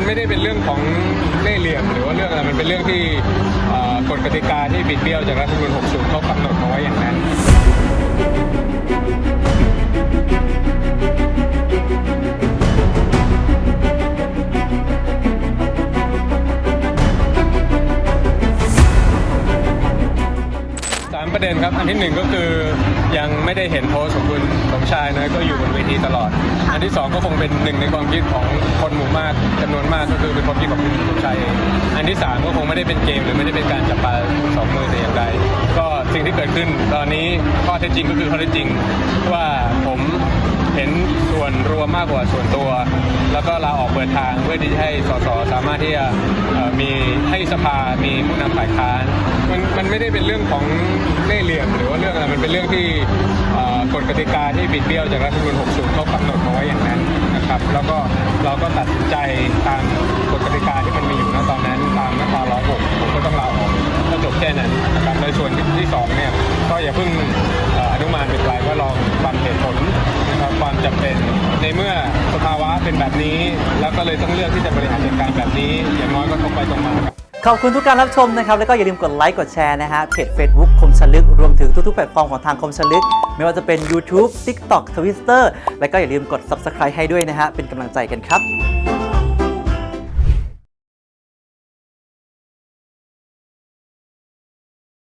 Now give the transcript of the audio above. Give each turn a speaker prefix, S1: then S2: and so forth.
S1: มันไม่ได้เป็นเรื่องของเล่ห์เหลี่ยมหรือว่าเรื่องอะไรมันเป็นเรื่องที่กฎกติกาที่บิดเบี้ยวจากรัฐธรรมนูญ60เขากำหนดมาไว้อย่างนั้น ประเด็นครับ อันที่หนึ่งก็คือยังไม่ได้เห็นโพสต์ของคุณสมชายนะก็อยู่บนเวทีตลอด อันที่สองก็คงเป็นหนึ่งในความคิดของคนหมู่มากจำนวนมากก็คือเป็นความคิดของคุณสมชายเองอันที่สามก็คงไม่ได้เป็นเกมหรือไม่ได้เป็นการจับปลาสองมือแต่อย่างใดก็สิ่งที่เกิดขึ้นตอนนี้ข้อเท็จจริงก็คือข้อเท็จจริงว่าผ เห็นส่วนรวมมากกว่าส่วนตัว แล้วก็ลาออกเปิดทางเพื่อที่จะให้สสสามารถที่จะมีให้สภามีผู้นำฝ่ายค้านมันมันไม่ได้เป็นเรื่องของเล่เหลี่ยมหรือว่าเรื่องอะไรมันเป็นเรื่องที่กฎกติกาที่บิดเบี้ยวจากรัฐธรรมนูญ60เขากำหนดมาไว้อย่างนั้นนะครับ แล้วก็เราก็ตัดสินใจตามกฎกติกาที่มันมีอยู่ณตอนนั้นตามมาตรา106ผมก็ต้องลาออกก็จบแค่นั้นนะครับในส่วนที่สองเนี่ยก็อย่าเพิ่ง ในเมื่อสภาวะเป็นแบบนี้ แล้วก็เลยต้องเลือกที่จะบริหารจัดการแบบนี้ อย่างน้อยก็ตรงไปตรงมาครับ
S2: ขอบคุณทุกการรับชมนะครับ แล้วก็อย่าลืมกดไลค์กดแชร์นะฮะเพจ Facebook คมชลึก รวมถึงทุกๆแพลตฟอร์มของทางคมชลึก ไม่ว่าจะเป็น YouTube TikTok Twitter แล้วก็อย่าลืมกด Subscribe ให้ด้วยนะฮะเป็นกำลังใจกันครับ